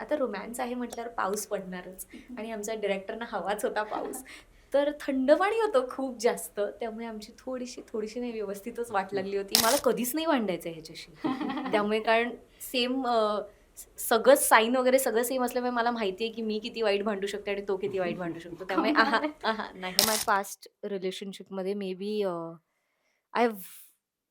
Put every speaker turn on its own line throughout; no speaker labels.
आता रोमॅन्स आहे म्हटल्यावर पाऊस पडणारच. आणि आमच्या डिरेक्टरना हवाच होता पाऊस. तर थंड पाणी होतं खूप जास्त. त्यामुळे आमची थोडीशी थोडीशी नाही व्यवस्थितच वाट लागली होती. मला कधीच नाही भांडायचं ह्याच्याशी. त्यामुळे कारण सेम सगळंच साईन वगैरे सगळं सेम असल्यामुळे मला माहिती आहे की मी किती वाईट भांडू शकते आणि तो किती वाईट भांडू शकतो. त्यामुळे आहा आहा नाही. माय पास्ट रिलेशनशिपमध्ये maybe I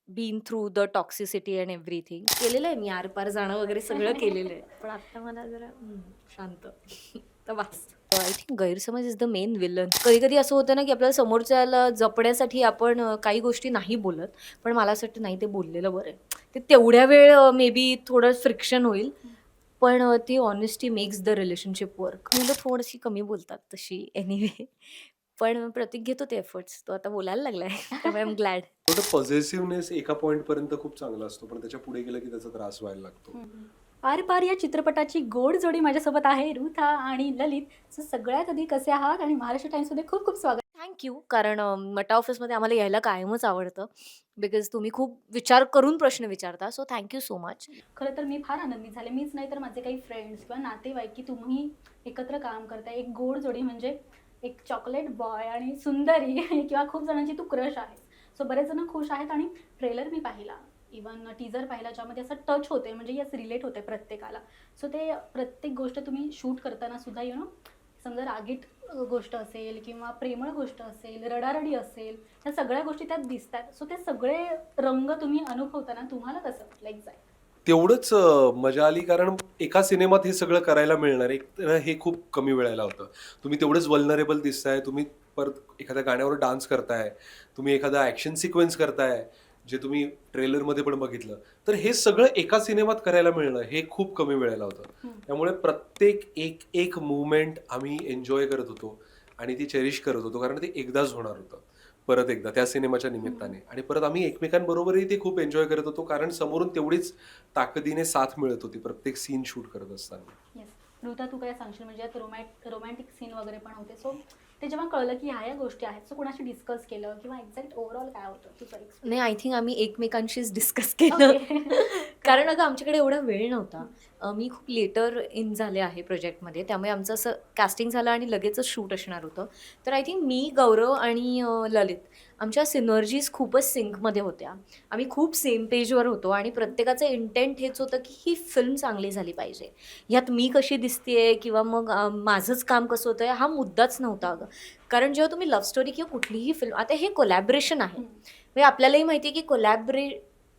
been through the toxicity and everything केलेलं आहे मी आरपार जाणं वगैरे सगळं केलेलं आहे. पण आता मला जरा हम्म, शांत. तर बस. आय थिंक गैरसमज इज द मेन विलन कधी कधी असं होतं ना की आपल्याला समोरच्याला जपण्यासाठी आपण अ, काही गोष्टी नाही बोलत पण मला असं वाटतं नाही ते बोललेलं बरं आहे. ते तेवढ्या वेळ मे बी थोडं फ्रिक्शन होईल पण अ, ती honesty makes the relationship work मुलं थोडीशी कमी बोलतात तशी एनिवे पण प्रतीक घेतो ते एफर्ट्स तो आता बोलायला लागलाय त्यामुळे एम ग्लॅड
थोडं पॉझिटिव्हनेस एका पॉइंट पर्यंत खूप चांगला असतो पण त्याच्या पुढे गेलं की त्याचा त्रास व्हायला लागतो.
आर पार या चित्रपटाची गोड जोडी माझ्यासोबत आहे रुथा आणि ललित. सो सगळ्यात आधी कसे आहात? आणि महाराष्ट्र टाइम्समध्ये खूप खूप स्वागत.
थँक्यू कारण मटा ऑफिसमध्ये आम्हाला यायला कायमच आवडतं. बिकॉज तुम्ही खूप विचार करून प्रश्न विचारता. सो थँक्यू सो मच
खरं तर मी फार आनंदित झाले. मीच नाही तर माझे काही फ्रेंड्स किंवा नातेवाईक की तुम्ही एकत्र काम करताय एक गोड जोडी म्हणजे एक चॉकलेट बॉय आणि सुंदरी किंवा खूप जणांची तू क्रश आहे. सो बरेच जण खुश आहेत आणि ट्रेलर मी पाहिला. इवन टीजर पाहिला ज्यामध्ये असं टच होते म्हणजे यस रिलेट होते प्रत्येकाला. सो ते प्रत्येक गोष्ट तुम्ही शूट करताना सुद्धा यु नो समजा रागीट गोष्ट असेल किंवा प्रेमळ गोष्ट असेल रडारडी असेल ह्या सगळ्या गोष्टी त्यात दिसतात. सो ते सगळे रंग तुम्ही अनुभवताना तुम्हाला कसं लाईक जाईल
तेवढंच मजा आली कारण एका सिनेमात हे सगळं करायला मिळणार एक तर हे खूप कमी वेळेला होतं. तुम्ही तेवढंच वल्नरेबल दिसताय तुम्ही परत एखाद्या गाण्यावर डान्स करताय तुम्ही एखादा ॲक्शन सिक्वेन्स करताय जे तुम्ही ट्रेलरमध्ये पण बघितलं तर हे सगळं एका सिनेमात करायला मिळणं हे खूप कमी वेळेला होतं. त्यामुळे प्रत्येक एक एक मुवमेंट आम्ही एन्जॉय करत होतो आणि ती चेरिश करत होतो कारण ते एकदाच होणार होतं. परत एकदा त्या सिनेमाच्या निमित्ताने. आणि परत आम्ही एकमेकांबरोबरही ते खूप एन्जॉय करत होतो कारण समोरून तेवढीच ताकदीने साथ मिळत होती प्रत्येक सीन शूट करत असताना.
ऋता तू काय सांगशील? म्हणजे रोमॅन्टिक सीन वगैरे पण होते सो ते जेव्हा कळलं की ह्या या गोष्टी आहेत सो कोणाशी डिस्कस केलं किंवा एक्झॅक्ट ओव्हरऑल काय होतं
नाही आय थिंक आम्ही एकमेकांशीच डिस्कस केलं. कारण अगं आमच्याकडे एवढा वेळ नव्हता. मी खूप लेटर इन झाले आहे प्रोजेक्टमध्ये त्यामुळे आमचं असं कास्टिंग झालं आणि लगेचच शूट असणार होतं. तर आय थिंक मी गौरव आणि ललित आमच्या सिनर्जीज खूपच सिंकमध्ये होत्या. आम्ही खूप सेम पेजवर होतो आणि प्रत्येकाचं इंटेंट हेच होतं की ही फिल्म चांगली झाली पाहिजे. यात मी कशी दिसतेय किंवा मग माझंच काम कसं होतं हा मुद्दाच नव्हता अगं. कारण जेव्हा तुम्ही लव्ह स्टोरी किंवा कुठलीही फिल्म आता हे कोलॅबरेशन आहे. म्हणजे आपल्यालाही माहिती आहे की कोलॅबरे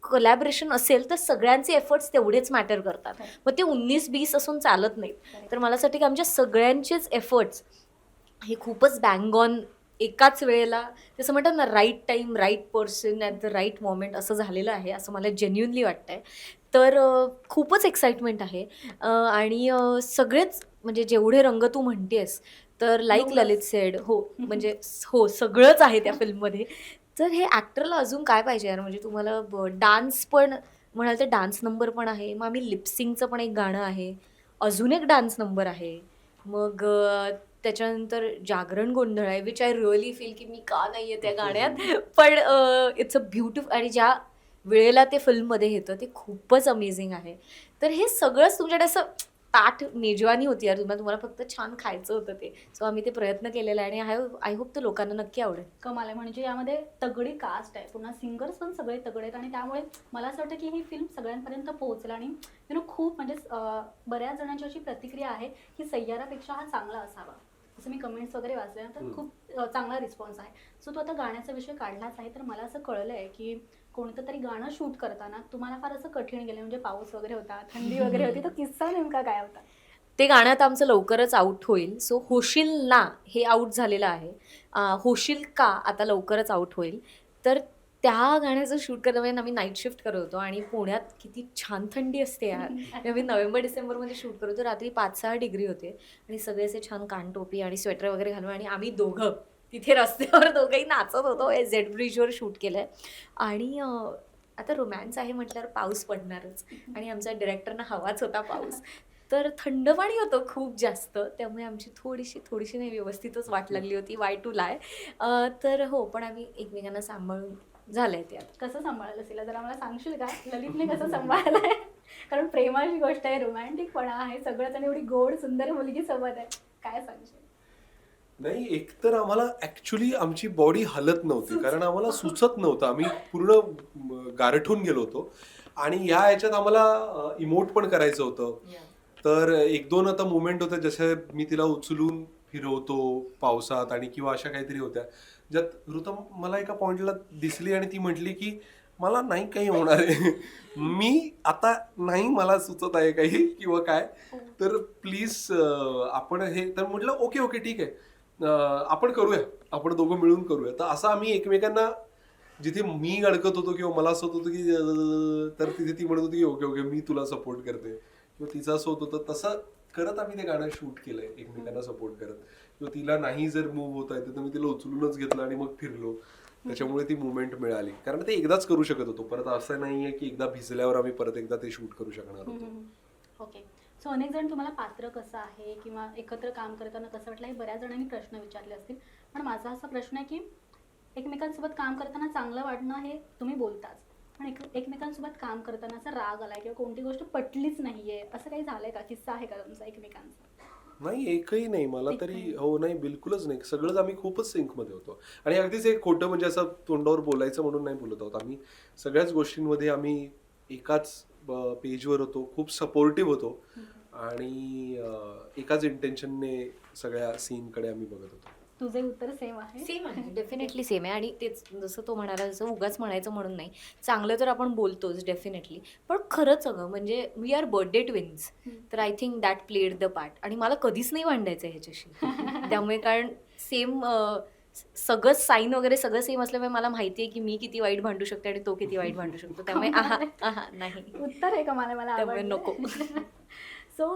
कोलॅबरेशन असेल तर सगळ्यांचे एफर्ट्स तेवढेच मॅटर करतात.
Correct.
मग ते उन्नीस बीस असून चालत नाहीत. तर मला असं वाटतं की आमच्या सगळ्यांचेच एफर्ट्स हे खूपच बँग ऑन एकाच वेळेला जसं म्हणतात ना right time right person at the right moment असं झालेलं आहे असं मला जेन्युनली वाटतंय. तर अं, खूपच एक्साइटमेंट आहे. आणि सगळेच म्हणजे जेवढे रंग तू म्हणतेस तर लाईक. ललित सेड हो म्हणजे हो सगळंच आहे त्या फिल्ममध्ये तर हे ॲक्टरला अजून काय पाहिजे यार? म्हणजे तुम्हाला डान्स पण म्हणाल तर डान्स नंबर पण आहे. मग आम्ही लिपसिंगचं पण एक गाणं आहे. अजून एक डान्स नंबर आहे. मग त्याच्यानंतर जागरण गोंधळ आहे विच आय रिअली फील की मी का नाही आहे त्या गाण्यात. पण इट्स अ ब्युटिफुल आणि ज्या वेळेला ते फिल्ममध्ये येतं ते खूपच अमेझिंग आहे. तर हे सगळंच तुमच्याकडे असं ताट मेजवानी होती यार. तुम्हाला तुम्हाला फक्त छान खायचं होतं ते. सो आम्ही ते प्रयत्न केलेला आहे आणि आय आय होप तर लोकांना नक्की आवडेल.
कमाल आहे. म्हणजे यामध्ये तगडी कास्ट आहे. पुन्हा सिंगर्स पण सगळे तगडे आहेत आणि त्यामुळे मला असं वाटतं की ही फिल्म सगळ्यांपर्यंत पोहोचेल आणि यु नो खूप म्हणजे बऱ्याच जणांची अशी प्रतिक्रिया आहे की सय्यारापेक्षा हा चांगला असावा. असं मी कमेंट्स वगैरे वाचल्या तर. खूप चांगला रिस्पॉन्स आहे. सो तू आता गाण्याचा विषय काढलाच आहे. तर मला असं कळलं आहे की कोणतं तरी गाणं शूट करताना तुम्हाला फार असं कठीण गेलं म्हणजे पाऊस वगैरे होता थंडी वगैरे होती तो किस्सा नेमका काय होता?
ते गाणं आता आमचं लवकरच आउट होईल. सो होशील ना हे आउट झालेलं आहे. होशील का आता लवकरच आउट होईल. तर त्या गाण्याचं शूट करताना आम्ही नाईट शिफ्ट करत होतो आणि पुण्यात किती छान थंडी असते यार. आम्ही नोव्हेंबर डिसेंबरमध्ये शूट करत रात्री पाच सहा डिग्री होते. आणि सगळे असे छान कानटोपी आणि स्वेटर वगैरे घालून आणि आम्ही दोघं तिथे रस्त्यावर दोघंही नाचत होतो. झेड ब्रिजवर शूट केलं आहे आणि आता रोमॅन्स आहे म्हटल्यावर पाऊस पडणारच. आणि आमच्या डिरेक्टरना हवाच होता पाऊस. तर थंड पाणी होतं खूप जास्त. त्यामुळे आमची थोडीशी थोडीशी नाही व्यवस्थितच वाट लागली होती. वाय टू लाय तर हो पण आम्ही एकमेकांना सांभाळून झालंय ते आता.
कसं सांभाळलं असेल जरा मला सांगशील का? ललितने कसं सांभाळलंय? कारण प्रेमाची गोष्ट आहे रोमॅन्टिकपणा आहे सगळंच. आणि एवढी गोड सुंदर मुलगी सोबत आहे. काय सांगशील?
नाही एकतर आम्हाला ऍक्च्युली आमची बॉडी हलत नव्हती कारण आम्हाला सुचत नव्हतं. आम्ही पूर्ण गारठून गेलो होतो. आणि या ह्याच्यात आम्हाला इमोट पण करायचं होतं. तर एक दोन आता मुवमेंट होत्या जसे मी तिला उचलून फिरवतो पावसात आणि किंवा अशा काहीतरी होत्या. ज्यात ऋतम मला एका पॉइंटला दिसली आणि ती म्हटली की मला नाही काही होणार आहे. मी आता नाही मला सुचत आहे काही किंवा काय. तर प्लीज आपण हे तर म्हटलं ओके ओके ठीक आहे. आपण करूया. आपण दोघं मिळून करूया. तर असं आम्ही एकमेकांना जिथे मी अडकत होतो किंवा मला असं होत होतं की तर तिथे ती म्हणत होती की ओके ओके मी तुला सपोर्ट करते. किंवा तिचा असं होत होतं. तसं करत आम्ही ते गाणं शूट केलंय एकमेकांना सपोर्ट करत. किंवा तिला नाही जर मूव होत आहे तर मी तिला उचलूनच घेतलं आणि मग फिरलो. त्याच्यामुळे ती मुवमेंट मिळाली. कारण ते एकदाच करू शकत होतो. परत असं नाहीये की एकदा भिजल्यावर आम्ही परत एकदा ते शूट करू शकणार होतो.
ओके. सो अनेक जण तुम्हाला पात्र कसं आहे किंवा एकत्र काम करताना कसं वाटलं हे बऱ्याच जणांनी प्रश्न विचारले असतील. पण माझा असा प्रश्न आहे की एकमेकांसोबत काम करताना चांगलं वाटणं हे तुम्ही बोलताच. पण एक एकमेकांसोबत काम करताना असा राग आलाय किंवा कोणती गोष्ट पटलीच नाहीये असं काही झालंय का? किस्सा आहे का तुमचा एकमेकांचा?
नाही एकही नाही. मला तरी. हो नाही बिलकुलच नाही. सगळंच आम्ही खूपच सिंकमध्ये होतो. आणि अगदीच एक खोटं म्हणजे असं तोंडावर बोलायचं म्हणून नाही बोलत आहोत आम्ही. सगळ्याच गोष्टींमध्ये आम्ही एकाच पेजवर होतो खूप सपोर्टिव्ह होतो. आणि एकाच इंटेन्शनने सगळ्या सीनकडे आम्ही बघत होतो.
तुझे उत्तर सेम आहे?
सेम आहे. डेफिनेटली सेम आहे. आणि तेच जसं तो म्हणाला जसं उगाच म्हणायचं म्हणून नाही. चांगलं तर आपण बोलतोच डेफिनेटली पण खरंच अगं म्हणजे वी आर बर्थडे ट्विन्स. तर I think that played the part आणि मला कधीच नाही भांडायचं ह्याच्याशी. त्यामुळे कारण सेम सगळं साईन वगैरे सगळं सेम असल्यामुळे मला माहिती आहे की मी किती वाईट भांडू शकते आणि तो किती वाईट भांडू शकतो. त्यामुळे आहा आहा नाही.
उत्तर आहे का मला? मला
त्यामुळे. नको.
सो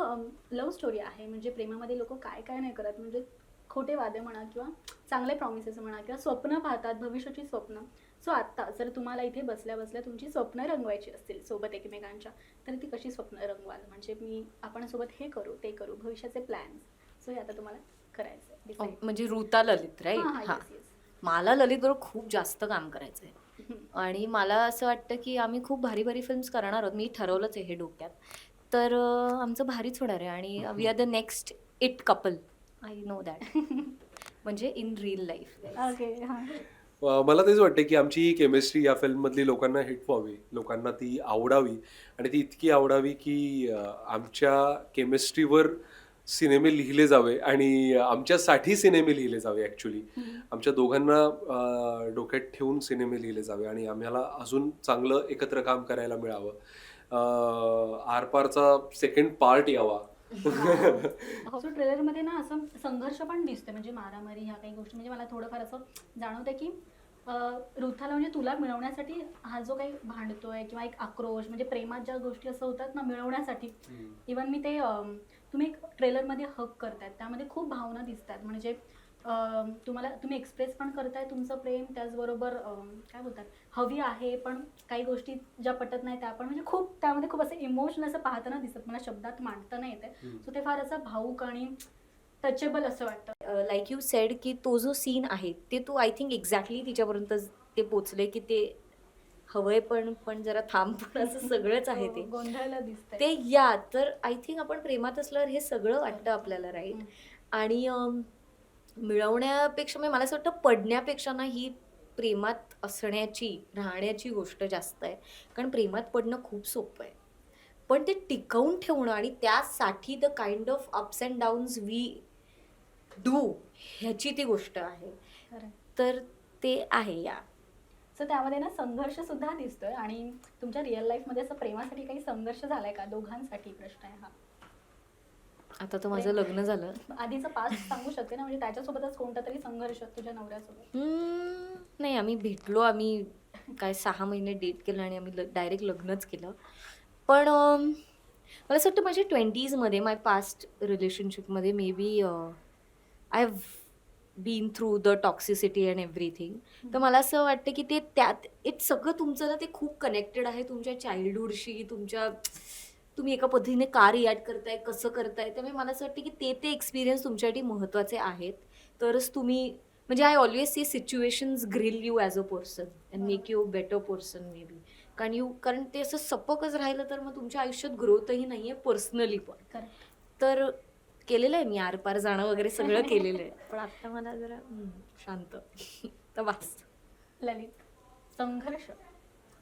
लव्ह स्टोरी आहे. म्हणजे प्रेमामध्ये लोक काय काय नाही करत. म्हणजे खोटे वादे म्हणा किंवा चांगले प्रॉमिसेस म्हणा किंवा स्वप्न पाहतात भविष्याची स्वप्न. सो आत्ता जर तुम्हाला इथे बसल्या बसल्या तुमची स्वप्न रंगवायची असतील सोबत एकमेकांच्या तर ती कशी स्वप्न रंगवाल? म्हणजे मी आपण सोबत हे करू ते करू भविष्याचे प्लॅन्स सो हे आता तुम्हाला करायचं.
म्हणजे ऋता ललित राईट
हां.
मला ललित बरोबर खूप जास्त काम करायचं आहे
हम्म.
आणि मला असं वाटतं की आम्ही खूप भारी भारी फिल्म्स करणार आहोत. मी ठरवलंच आहे हे डोक्यात. तर आमचं भारीच होणार आहे आणि we are the next it couple I know that म्हणजे इन रिअल लाईफ
हां.
मला तेच वाटते की आमची ही केमिस्ट्री या फिल्ममधली लोकांना हिट व्हावी. लोकांना ती आवडावी. आणि ती इतकी आवडावी की आमच्या केमिस्ट्रीवर सिनेमे लिहिले जावे आणि आमच्यासाठी सिनेमे लिहिले जावे ॲक्च्युली आमच्या दोघांना डोक्यात ठेवून सिनेमे लिहिले जावे आणि आम्हाला अजून चांगलं एकत्र काम करायला मिळावं. आरपारचा सेकंड पार्ट यावा.
सो ट्रेलरमध्ये ना असं संघर्ष पण दिसतोय. म्हणजे मारामारी ह्या काही गोष्टी म्हणजे मला थोडंफार असं जाणवतंय की अं, ऋथाला म्हणजे तुला मिळवण्यासाठी हा जो काही भांडतोय किंवा एक आक्रोश म्हणजे प्रेमात ज्या गोष्टी असं होतात ना मिळवण्यासाठी इवन मी ते तुम्ही एक ट्रेलरमध्ये हक करतायत. त्यामध्ये खूप भावना दिसतात. म्हणजे तुम्हाला तुम्ही एक्सप्रेस पण करताय तुमचं प्रेम त्याचबरोबर काय बोलतात? हवी आहे पण काही गोष्टी ज्या पटत नाही त्या पण म्हणजे खूप त्यामध्ये खूप असं इमोशन असं पाहताना दिसत मला शब्दात मांडता नाही येते. सो ते फार असं भाऊक आणि टचेबल असं वाटतं.
लाईक यू सेड की तो जो सीन आहे ते तू आय थिंक एक्झॅक्टली तिच्यापर्यंत ते पोचले की ते हवंय पण पण जरा थांब पण असं सगळंच आहे ते.
गोंधळलं दिसतंय.
ते या तर आय थिंक आपण प्रेमात असल्यावर हे सगळं वाटतं आपल्याला राईट. आणि मिळवण्यापेक्षा म्हणजे मला असं वाटतं पडण्यापेक्षा ना ही प्रेमात असण्याची राहण्याची गोष्ट जास्त आहे. कारण प्रेमात पडणं खूप सोपं आहे. पण ते टिकवून ठेवणं आणि त्यासाठी the kind of ups and downs we do ह्याची ती गोष्ट आहे. तर ते आहे या.
सो त्यामध्ये ना संघर्ष सुद्धा दिसतोय आणि तुमच्या रिअल लाईफमध्ये असं प्रेमासाठी काही संघर्ष झालाय का? दोघांसाठी प्रश्न आहे हा.
आता तर माझं लग्न झालं.
आधीचं पास्ट सांगू शकते ना? म्हणजे त्याच्यासोबतच कोणता तरी संघर्ष तुझ्या नवऱ्यासोबत?
हम्म, नाही आम्ही भेटलो आम्ही काय सहा महिने डेट केलं आणि आम्ही डायरेक्ट लग्नच केलं. पण अम, मला असं वाटतं माझ्या ट्वेंटीजमध्ये माय पास्ट रिलेशनशिपमध्ये maybe I have been through the toxicity and everything तर मला असं वाटतं की ते त्यात इट सगळं तुमचं ना ते खूप कनेक्टेड आहे तुमच्या चाइल्डहुडशी तुमच्या तुम्ही एका पद्धतीने का रिॲक्ट करताय कसं करताय. त्यामुळे मला असं वाटतं की ते ते एक्सपिरियन्स तुमच्यासाठी महत्त्वाचे आहेत. तरच तुम्ही म्हणजे I always see situations grill you as a person and make you better person maybe कारण यू कारण ते असं सपकच राहिलं तर मग तुमच्या आयुष्यात ग्रोथही नाही आहे पर्सनली पण. तर केलेलं आहे मी आरपार जाणं वगैरे सगळं केलेलं आहे. पण आता मला जरा शांत. तर बस
ललित संघर्ष.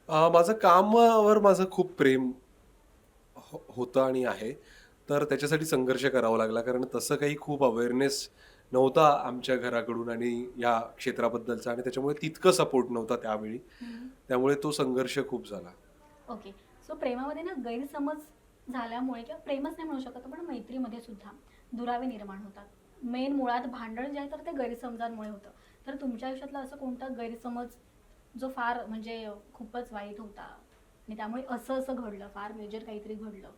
अ, माझं कामावर माझं खूप प्रेम हो- होतं आणि आहे. तर त्याच्यासाठी संघर्ष करावा लागला कारण तसं काही खूप अवेअरनेस नव्हता आमच्या घराकडून आणि या क्षेत्राबद्दलचा आणि त्याच्यामुळे तितकं सपोर्ट नव्हता त्यावेळी. त्यामुळे तो संघर्ष खूप झाला.
ओके. सो प्रेमामध्ये ना गैरसमज झाल्यामुळे किंवा प्रेमच नाही म्हणू शकत पण मैत्रीमध्ये सुद्धा. दुरावे निर्माण होतात. मेन मुळात भांडण जे आहे तर ते गैरसमजांमुळे होतं. तर तुमच्या आयुष्यातला असं कोणता गैरसमज जो फार म्हणजे खूपच वाईट होता? आणि त्यामुळे असं असं घडलं फार मेजर काहीतरी घडलं.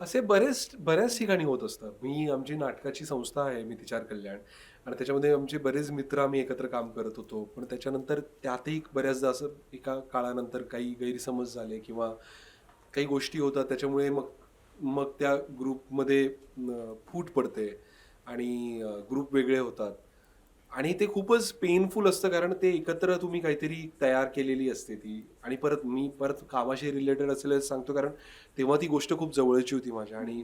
असे बरेच बऱ्याच ठिकाणी होत असतं. मी आमची नाटकाची संस्था आहे मी तिचार कल्याण. आणि त्याच्यामध्ये आमचे बरेच मित्र आम्ही एकत्र काम करत होतो. पण त्याच्यानंतर त्यातही बऱ्याचदा असं एका काळानंतर काही गैरसमज झाले किंवा काही गोष्टी होतात त्याच्यामुळे मग मग त्या ग्रुपमध्ये फूट पडते आणि ग्रुप वेगळे होतात. आणि ते खूपच पेनफुल असतं कारण ते एकत्र तुम्ही काहीतरी तयार केलेली असते ती. आणि परत मी परत कामाशी रिलेटेड असलेलं सांगतो कारण तेव्हा ती गोष्ट खूप जवळची होती माझ्या. आणि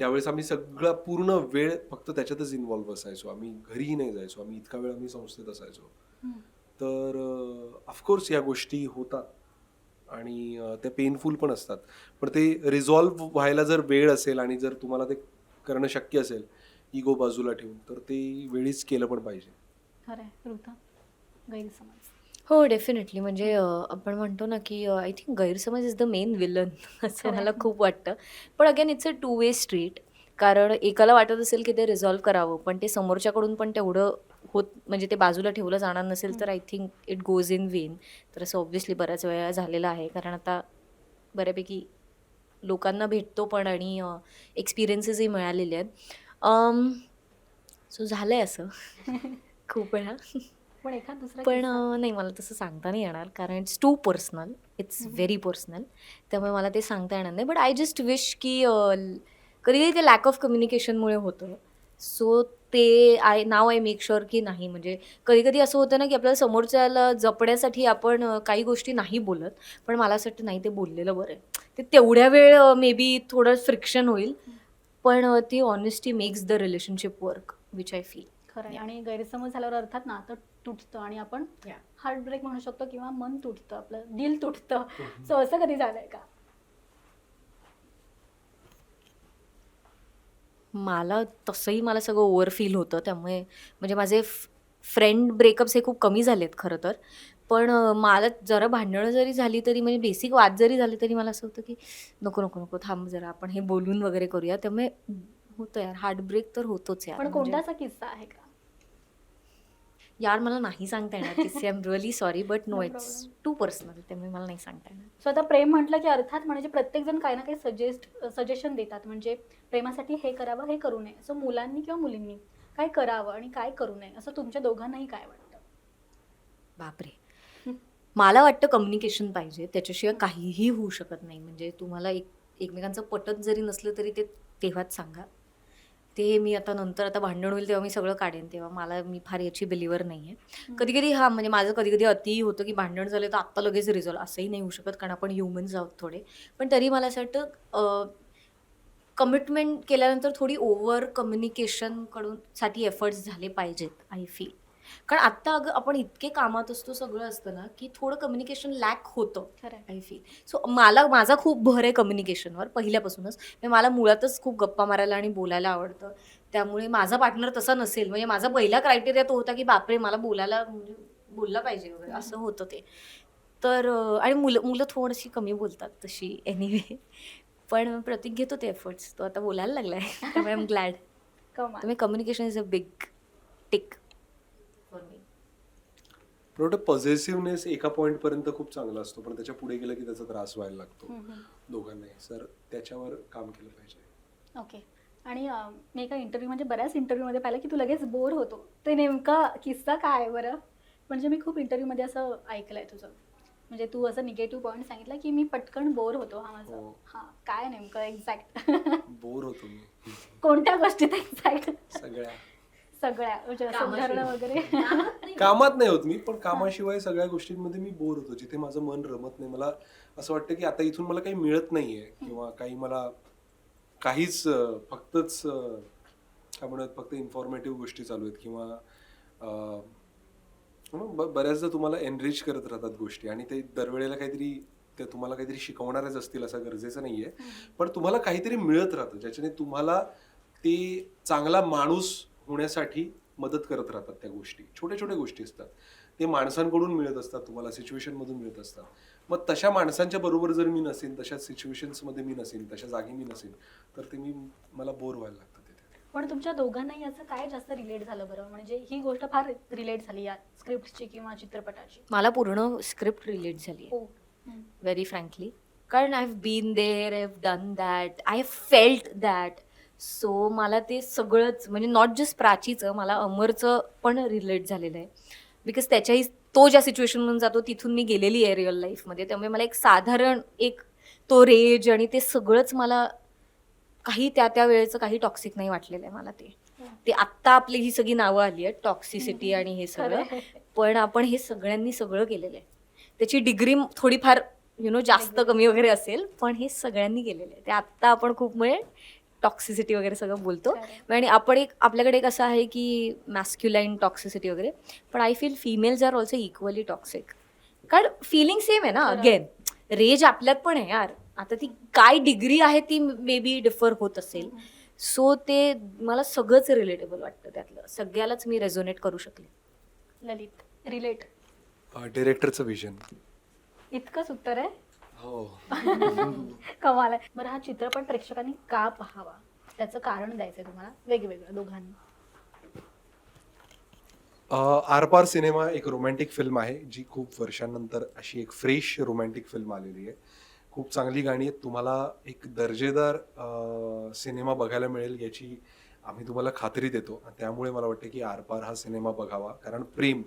त्यावेळेस आम्ही सगळा पूर्ण वेळ फक्त त्याच्यातच इन्व्हॉल्व्ह असायचो. आम्ही घरीही नाही जायचो. आम्ही इतका वेळ आम्ही संस्थेत असायचो. तर ऑफकोर्स या गोष्टी होतात. आणि त्या पेनफुल पण असतात. पण ते रिझॉल्व्ह व्हायला जर वेळ असेल आणि जर तुम्हाला ते करणं शक्य असेल इगो बाजूला ठेवून तर ते वेळीच केलं पण पाहिजे.
खरं गैरसमज.
हो डेफिनेटली म्हणजे आपण म्हणतो ना की आय थिंक गैरसमज इज द मेन विलन असं. मला खूप वाटतं. पण again it's a two way street कारण एकाला वाटत असेल की ते रिझॉल्व्ह करावं पण ते समोरच्याकडून पण तेवढं होत म्हणजे ते बाजूला ठेवलं जाणार नसेल तर I think it goes in vain तर असं ऑब्व्हियसली बऱ्याच वेळा झालेलं आहे. कारण आता बऱ्यापैकी लोकांना भेटतो पण आणि एक्सपिरियन्सेसही मिळालेले आहेत. सो झालं आहे असं. खूप वेळा.
पण एखाद दुसरा
पण नाही मला तसं सांगता नाही येणार. कारण it's too personal it's very personal त्यामुळे मला ते सांगता येणार नाही. बट आय जस्ट विश की कधी कधी ते लॅक ऑफ कम्युनिकेशनमुळे होतं. सो ते I know I make sure की नाही. म्हणजे कधी कधी असं होतं ना की आपल्याला समोरच्याला जपण्यासाठी आपण काही गोष्टी नाही बोलत. पण मला असं वाटतं नाही ते बोललेलं बरं आहे. ते तेवढ्या वेळ मे बी थोडं फ्रिक्शन होईल. पण ती honesty makes the relationship work which I feel
खरं आहे आणि गैरसमज झाल्यावर अर्थात नातं तुटतं आणि आपण
Yeah.
हार्ट ब्रेक म्हणू शकतो किंवा मन तुटतं आपलं दिल तुटतं. सो असं कधी झालंय का?
मला तसंही मला सगळं ओव्हर फील होतं. त्यामुळे म्हणजे माझे फ्रेंड ब्रेकअप्स हे खूप कमी झालेत खरं तर. पण मला जरा भांडणं जरी झाली तरी म्हणजे बेसिक वाद जरी झाले तरी मला असं होतं की नको नको नको थांब जरा आपण हे बोलून वगैरे करूया. त्यामुळे होतं यार हार्ट ब्रेक तर होतोच यार.
पण
म्हणजे-
कोणता असा किस्सा आहे का?
यार मला नाही सांगता येणार की I am really sorry but no it's. Too personal त्यामुळे मला नाही सांगता येणार.
सो आता प्रेम म्हटलं की अर्थात म्हणजे प्रत्येक जण काही ना काही सजेस्ट सजेशन देतात म्हणजे प्रेमासाठी हे करावं हे करू नये. सो मुलांनी किंवा मुलींनी काय करावं आणि काय करू नये असं तुमच्या दोघांनाही काय वाटतं?
बापरे. मला वाटतं कम्युनिकेशन पाहिजे त्याच्याशिवाय काहीही होऊ शकत नाही. म्हणजे तुम्हाला एक एकमेकांचं पटत जरी नसलं तरी ते तेव्हाच सांगा. ते मी आता नंतर आता भांडण होईल तेव्हा मी सगळं काढेन तेव्हा मला मी फार याची बिलिव्हर नाही आहे कधी कधी हा म्हणजे माझं कधी कधी अतिही होतं की भांडण झालं तर आत्ता लगेच रिझॉल्व असंही नाही होऊ शकत कारण आपण ह्युमन्स आहोत थोडे. पण तरी मला असं वाटतं कमिटमेंट केल्यानंतर थोडी ओव्हर कम्युनिकेशनकडून साठी एफर्ट्स झाले पाहिजेत आय फील कारण आत्ता अगं आपण इतके कामात असतो सगळं असतं ना की थोडं कम्युनिकेशन लॅक होतं
आहे.
आय फील सो मला माझा खूप भर आहे कम्युनिकेशनवर पहिल्यापासूनच. म्हणजे मला मुळातच खूप गप्पा मारायला आणि बोलायला आवडतं. त्यामुळे माझा पार्टनर तसा नसेल. म्हणजे माझा पहिला क्रायटेरिया तो होता की बापरे मला बोलायला म्हणजे बोलला पाहिजे वगैरे. असं होतं ते. तर आणि मुलं मुलं थोडीशी कमी बोलतात तशी एनिवे पण प्रतीक घेतो ते एफर्ट्स तो आता बोलायला लागलाय. त्यामुळे एम ग्लॅड त्यामुळे communication is a big tick
वाटतं पॉझिटिव्हनेस एका पॉईंट पर्यंत खूप चांगला असतो. पण त्याच्या पुढे गेलं की त्याचा त्रास व्हायला लागतो. दोघांनाही. सर त्याच्यावर काम केलं पाहिजे.
ओके आणि मी एका इंटरव्ह्यू म्हणजे बऱ्याच इंटरव्ह्यूमध्ये पाहिलं की तू लगेच बोर होतो. ते नेमका किस्सा काय आहे बरं? म्हणजे मी खूप इंटरव्ह्यूमध्ये असं ऐकलंय तुझं. म्हणजे तू असं निगेटिव्ह पॉईंट सांगितला की मी पटकन बोर होतो. हा माझा.
हो.
हां काय नेमकं एक्झॅक्ट
बोर होतो मी.
कोणत्या गोष्टीत एक्झॅक्ट
सगळ्या.
सगळ्या म्हणजे वगैरे.
कामात नाही. होत मी पण कामाशिवाय सगळ्या गोष्टींमध्ये मी बोर होतो जिथे माझं मन रमत नाही. मला असं वाटतं की आता इथून मला काही मिळत नाहीये किंवा काही मला काहीच अं, फक्तच अं, काय म्हणत फक्त इन्फॉर्मेटिव्ह गोष्टी चालू आहेत किंवा अं, म्हणून ब- बऱ्याचदा तुम्हाला एनरिच करत राहतात गोष्टी आणि ते दरवेळेला काहीतरी ते तुम्हाला काहीतरी शिकवणारच असतील असं गरजेचं नाहीये. पण तुम्हाला काहीतरी मिळत राहतं ज्याच्याने तुम्हाला ते चांगला माणूस होण्यासाठी मदत करत राहतात त्या गोष्टी. छोट्या छोट्या गोष्टी असतात. ते माणसांकडून मिळत असतात तुम्हाला सिच्युएशन मधून मिळत असतात. मग तशा माणसांच्या बरोबर जर मी नसेन तशा सिच्युएशन्समध्ये मी नसेन तशा जागी मी नसेन तर ते मी मला बोर व्हायला लागतं तिथे.
पण तुमच्या दोघांनाही याचं काय जास्त रिलेट झालं बरं? म्हणजे ही गोष्ट फार रिलेट झाली या स्क्रिप्टची किंवा चित्रपटाची.
मला पूर्ण स्क्रिप्ट रिलेट झाली आहे.
हो.
व्हेरी फ्रँकली कारण I have been there I have done that I have felt that so मला ते सगळंच म्हणजे नॉट जस्ट प्राचीचं मला अमरचं पण रिलेट झालेलं आहे. बिकॉज त्याच्याही तो ज्या सिच्युएशनमधून जातो तिथून मी गेलेली आहे रिअल लाईफमध्ये त्यामुळे मला एक साधारण एक तो रेज आणि ते सगळंच मला काही त्या त्या वेळेचं काही टॉक्सिक नाही वाटलेलं आहे मला ते. ते आत्ता आपली ही सगळी नावं आली आहेत टॉक्सिसिटी आणि हे सगळं. पण आपण हे सगळ्यांनी सगळं केलेलं आहे. त्याची डिग्री थोडीफार यु नो जास्त कमी वगैरे असेल पण हे सगळ्यांनी केलेलं आहे. ते आत्ता आपण खूप म्हणजे टॉक्सिसिटी वगैरे सगळं बोलतो. आणि आपण एक आपल्याकडे एक असं आहे की मॅस्क्युलाईन टॉक्सिसिटी वगैरे पण I feel females are also equally toxic कारण फिलिंग सेम आहे ना. अगेन रेज आपल्यात पण आहे यार. आता ती काय डिग्री आहे ती मे बी डिफर होत असेल. सो ते मला सगळंच रिलेटेबल वाटतं त्यातलं. सगळ्यालाच मी रेझोनेट करू शकले.
ललित रिलेट
डिरेक्टरचं विजन
इतकंच उत्तर आहे.
हो.
कमाल आहे. बरं हा चित्रपट प्रेक्षकांनी का पाहावा? त्याचं कारण द्यायचंय तुम्हाला? वेगवेगळं दोघांनी.
आरपार सिनेमा एक रोमॅन्टिक फिल्म आहे जी खूप वर्षांनंतर अशी एक फ्रेश रोमॅन्टिक फिल्म आलेली आहे. खूप चांगली गाणी आहेत. तुम्हाला एक दर्जेदार अं, सिनेमा बघायला मिळेल याची आम्ही तुम्हाला खात्री देतो. त्यामुळे मला वाटतं की आरपार हा सिनेमा बघावा. कारण प्रेम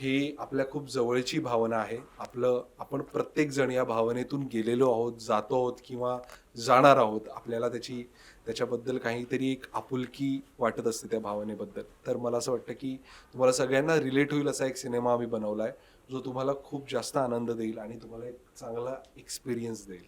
हे आपल्या खूप जवळची भावना आहे. आपलं आपण प्रत्येक जण या भावनेतून गेलेलो आहोत जातो आहोत किंवा जाणार आहोत. आपल्याला त्याची त्याच्याबद्दल काहीतरी एक आपुलकी वाटत असते त्या भावनेबद्दल. तर मला असं वाटतं की तुम्हाला सगळ्यांना रिलेट होईल असा एक सिनेमा आम्ही बनवला आहे जो तुम्हाला खूप जास्त आनंद देईल आणि तुम्हाला एक चांगला एक्सपिरियन्स देईल.